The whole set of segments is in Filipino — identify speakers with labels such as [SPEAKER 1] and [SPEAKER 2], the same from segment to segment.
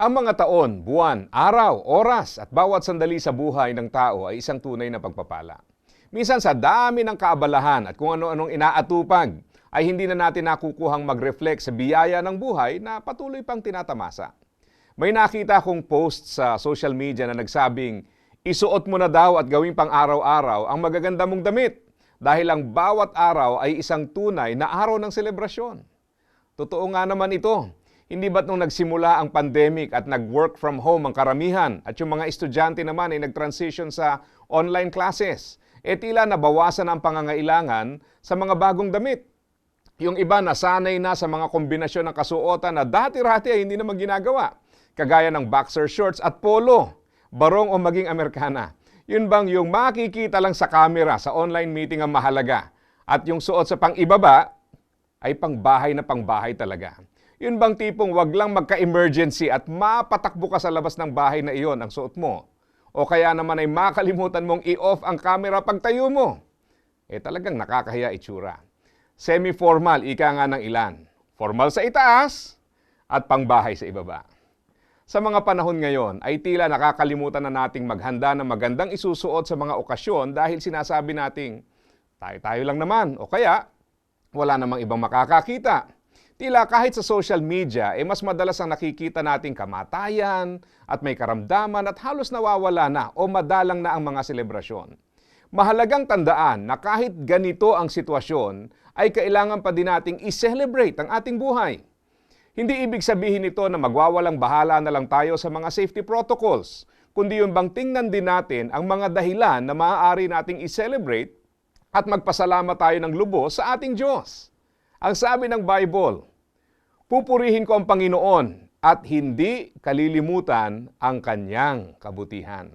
[SPEAKER 1] Ang mga taon, buwan, araw, oras at bawat sandali sa buhay ng tao ay isang tunay na pagpapala. Minsan sa dami ng kaabalahan at kung ano-anong inaatupag, ay hindi na natin nakukuhang mag-reflect sa biyaya ng buhay na patuloy pang tinatamasa. May nakita akong post sa social media na nagsabing, isuot mo na daw at gawing pang araw-araw ang magaganda mong damit dahil ang bawat araw ay isang tunay na araw ng selebrasyon. Totoo nga naman ito. Hindi ba't nung nagsimula ang pandemic at nag-work from home ang karamihan at yung mga estudyante naman ay nag-transition sa online classes, e tila nabawasan ang pangangailangan sa mga bagong damit. Yung iba nasanay na sa mga kombinasyon ng kasuotan na dati-rati ay hindi naman ginagawa, kagaya ng boxer shorts at polo, barong o maging Amerikana. Yun bang yung makikita lang sa camera sa online meeting ang mahalaga at yung suot sa pang-ibaba ay pangbahay na pangbahay talaga. Yun bang tipong wag lang magka-emergency at mapatakbo ka sa labas ng bahay na iyon ang suot mo? O kaya naman ay makalimutan mong i-off ang camera pagtayo mo? Eh talagang nakakahiya itsura. Semi-formal, ika nga ng ilan. Formal sa itaas at pangbahay sa ibaba. Sa mga panahon ngayon ay tila nakakalimutan na nating maghanda ng magandang isusuot sa mga okasyon dahil sinasabi nating tayo-tayo lang naman o kaya wala namang ibang makakakita. Tila kahit sa social media, eh mas madalas ang nakikita nating kamatayan at may karamdaman at halos nawawala na o madalang na ang mga selebrasyon. Mahalagang tandaan na kahit ganito ang sitwasyon, ay kailangan pa din nating i-celebrate ang ating buhay. Hindi ibig sabihin nito na magwawalang bahala na lang tayo sa mga safety protocols, kundi yung bang tingnan din natin ang mga dahilan na maaari nating i-celebrate at magpasalamat tayo ng lubos sa ating Diyos. Ang sabi ng Bible, Pupurihin ko ang Panginoon at hindi kalilimutan ang kanyang kabutihan.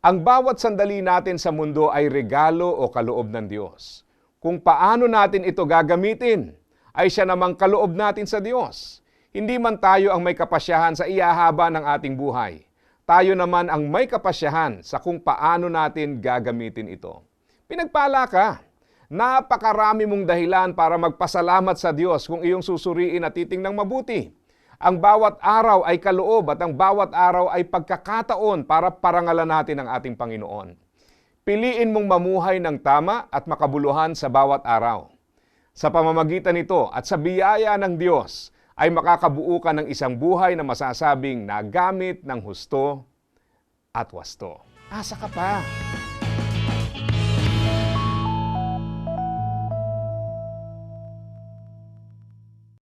[SPEAKER 1] Ang bawat sandali natin sa mundo ay regalo o kaloob ng Diyos. Kung paano natin ito gagamitin, ay siya namang kaloob natin sa Diyos. Hindi man tayo ang may kapasyahan sa iyahaba ng ating buhay. Tayo naman ang may kapasyahan sa kung paano natin gagamitin ito. Pinagpala ka. Napakarami mong dahilan para magpasalamat sa Diyos kung iyong susuriin at titingnang mabuti. Ang bawat araw ay kaloob at ang bawat araw ay pagkakataon para parangalan natin ang ating Panginoon. Piliin mong mamuhay ng tama at makabuluhan sa bawat araw. Sa pamamagitan nito at sa biyaya ng Diyos ay makakabuo ka ng isang buhay na masasabing nagamit ng husto at wasto. Asa ka pa?